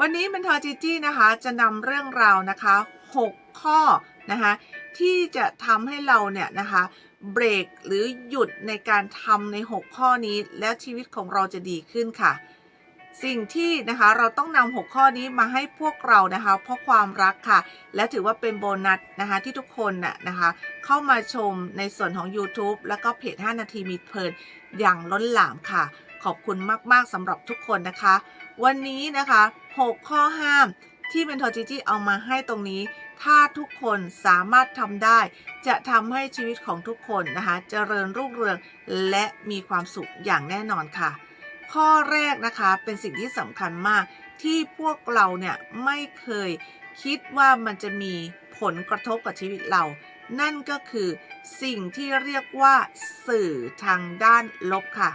วันนี้เป็นทอจีจี้นะคะจะนำเรื่องราวนะคะ 6 ข้อนะคะที่จะทำให้เราเนี่ยนะคะเบรกหรือหยุดในการทำใน 6 ข้อนี้ แล้วชีวิตของเราจะดีขึ้นค่ะ สิ่งที่นะคะเราต้องนำ 6 ข้อนี้มาให้พวกเรานะคะ เพราะความรักค่ะ และถือว่าเป็นโบนัสนะคะที่ทุกคนน่ะนะคะเข้ามาชมในส่วนของ YouTube แล้วก็เพจ 5 นาทีมีเพลินอย่างล้นหลามค่ะ ขอบคุณมากๆสำหรับทุกคนนะคะ วันนี้นะคะ 6 ข้อห้ามที่เป็นทอจิจิเอามาให้ตรงนี้ ถ้าทุกคนสามารถทำได้ จะทำให้ชีวิตของทุกคนนะคะเจริญรุ่งเรืองและมีความสุขอย่างแน่นอนค่ะ ข้อแรกนะคะเป็นสิ่งที่สำคัญมากที่พวกเราเนี่ยไม่เคยคิดว่ามันจะมีผลกระทบกับชีวิตเรา นั่นก็คือสิ่งที่เรียกว่าสื่อทางด้านลบค่ะ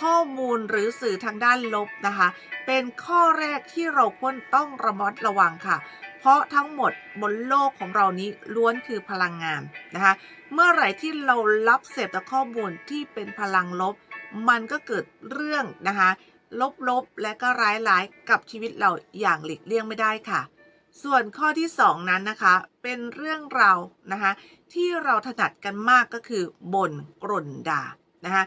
ข้อมูลหรือสื่อทางด้านลบนะคะ เป็นข้อแรกที่เราควรต้องระมัดระวังค่ะ เพราะทั้งหมดบนโลกของเรานี้ล้วนคือพลังงานนะคะ เมื่อไหร่ที่เรารับเสพแต่ข้อมูลที่เป็นพลังลบ มันก็เกิดเรื่องนะคะลบๆ และก็ร้ายๆ กับชีวิตเราอย่างหลีกเลี่ยงไม่ได้ค่ะ ส่วนข้อที่ 2 นั้นนะคะ เป็นเรื่องเรานะคะที่เราถนัดกันมากก็คือบ่นกร่นด่านะคะ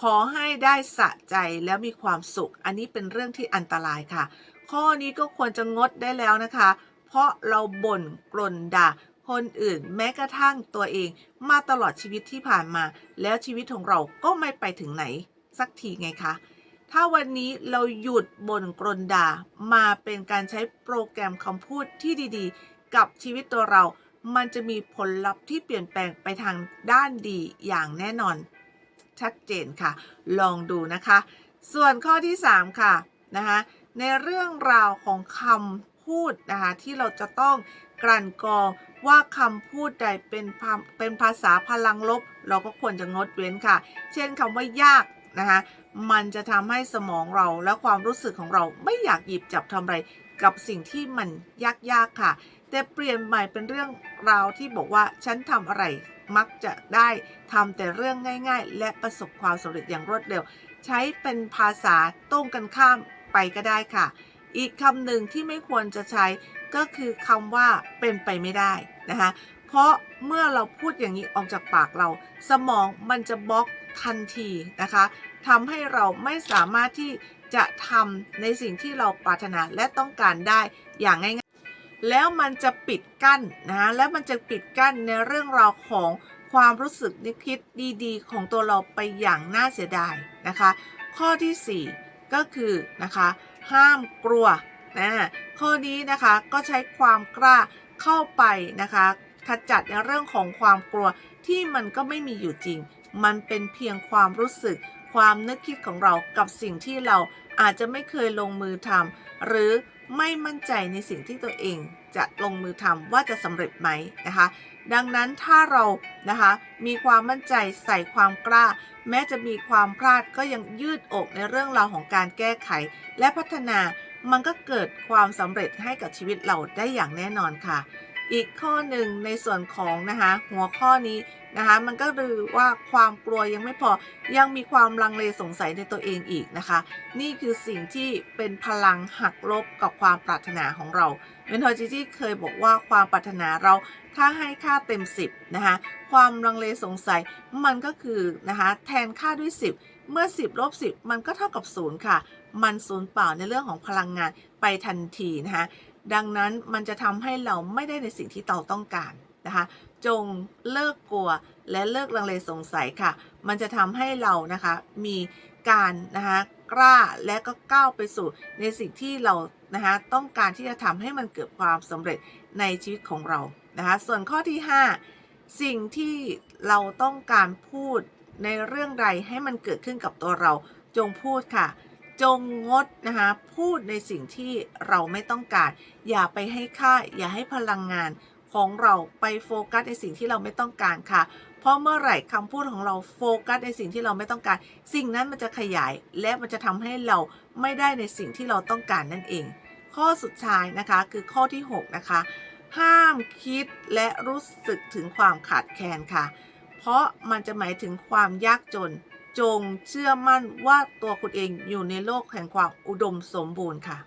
ขอให้ได้สะใจแล้วมีความสุข อันนี้เป็นเรื่องที่อันตรายค่ะ ข้อนี้ก็ควรจะงดได้แล้วนะคะ เพราะเราบ่นกร่นด่าคนอื่นแม้กระทั่งตัวเองมาตลอดชีวิตที่ผ่านมา แล้วชีวิตของเราก็ไม่ไปถึงไหน สักทีไงคะถ้าวันนี้เราหยุดบ่นกรนด่ามาเป็นการใช้โปรแกรมคำพูดที่ดีๆ กับชีวิตตัวเรา มันจะมีผลลัพธ์ที่เปลี่ยนแปลงไปทางด้านดีอย่างแน่นอน ชัดเจนค่ะ ลองดูนะคะ ส่วนข้อที่ 3 ค่ะนะคะในเรื่องราวของคำพูดนะคะที่เราจะต้องกลั่นกรองว่าคำพูดใดเป็นภาเป็นภาษาพลังลบ เราก็ควรจะงดเว้นค่ะ เช่นคำว่ายากนะคะมันจะทำให้สมองเราและความรู้สึกของเราไม่อยากหยิบจับทำอะไรกับสิ่งที่มันยากๆค่ะ แต่เปลี่ยนใหม่เป็นเรื่องราวที่บอกว่าฉันทำอะไร มักจะได้ทำแต่เรื่องง่าย ๆ และประสบความสำเร็จอย่างรวดเร็ว ใช้เป็นภาษาตรงกันข้ามไปก็ได้ค่ะ อีกคำหนึ่งที่ไม่ควรจะใช้ก็คือคำว่าเป็นไปไม่ได้นะคะเพราะเมื่อเราพูดอย่างนี้ออกจากปากเรา สมองมันจะบล็อกทันทีนะคะทำให้เราไม่สามารถที่จะทำในสิ่งที่เราปรารถนาและต้องการได้อย่างง่าย แล้วมันจะปิดกั้นนะคะและมันจะปิดกั้นในเรื่องราวของความรู้สึกนึกคิดดีๆ ของตัวเราไปอย่างน่าเสียดายนะคะ ข้อทีสี่ 4 ก็คือนะคะห้ามกลัวนะข้อนี้นะคะก็ใช้ความกล้าเข้าไปนะคะขจัดในเรื่องของความกลัวที่มันก็ไม่มีอยู่จริง มันเป็นเพียงความรู้สึก ความนึกคิดของเรากับสิ่งที่เราอาจจะไม่เคยลงมือทำหรือ ไม่มั่นใจในสิ่งที่ตัวเองจะลงมือทำว่าจะสำเร็จไหมนะคะ ดังนั้นถ้าเรานะคะมีความมั่นใจใส่ความกล้า แม้จะมีความพลาดก็ยังยืดอกในเรื่องราวของการแก้ไข และพัฒนามันก็เกิดความสำเร็จให้กับชีวิตเราได้อย่างแน่นอนค่ะ อีกข้อหนึ่งในส่วนของนะคะหัวข้อนี้นะคะมันก็คือว่าความกลัวยังไม่พอยังมีความลังเลสงสัยในตัวเองอีกนะคะ นี่คือสิ่งที่เป็นพลังหักลบกับความปรารถนาของเราเมนทอร์จิจี้เคยบอกว่าความปรารถนาเราถ้าให้ค่าเต็ม 10นะคะความลังเลสงสัยมันก็คือนะคะแทนค่าด้วย 10 เมื่อ 10ลบ10 มันก็เท่ากับ 0 ค่ะ มันศูนย์เปล่าในเรื่องของพลังงานไปทันทีนะคะ ดังนั้นมันจะทำให้เราไม่ได้ในสิ่งที่เราต้องการนะคะ จงเลิกกลัวและเลิกลังเลสงสัยค่ะ มันจะทำให้เรานะคะมีการนะคะกล้าและก็ก้าวไปสู่ในสิ่งที่เรานะคะต้องการที่จะทำให้มันเกิดความสำเร็จในชีวิตของเรานะคะส่วนข้อที่ 5 สิ่งที่เราต้องการพูดในเรื่องใดให้มันเกิดขึ้นกับตัวเรา จงพูดค่ะ จงงดนะคะพูดในสิ่งที่เราไม่ต้องการ อย่าไปให้ค่า อย่าให้พลังงานของเราไปโฟกัสในสิ่งที่เราไม่ต้องการค่ะ เพราะเมื่อไหร่คำพูดของเราโฟกัสในสิ่งที่เราไม่ต้องการ สิ่งนั้นมันจะขยายและมันจะทำให้เราไม่ได้ในสิ่งที่เราต้องการนั่นเอง ข้อสุดท้ายนะคะคือข้อที่ 6 นะคะ ห้ามคิดและรู้สึกถึงความขาดแคลนค่ะ เพราะมันจะหมายถึงความยากจน จงเชื่อมั่นว่าตัวคุณเองอยู่ในโลกแห่งความอุดมสมบูรณ์ค่ะ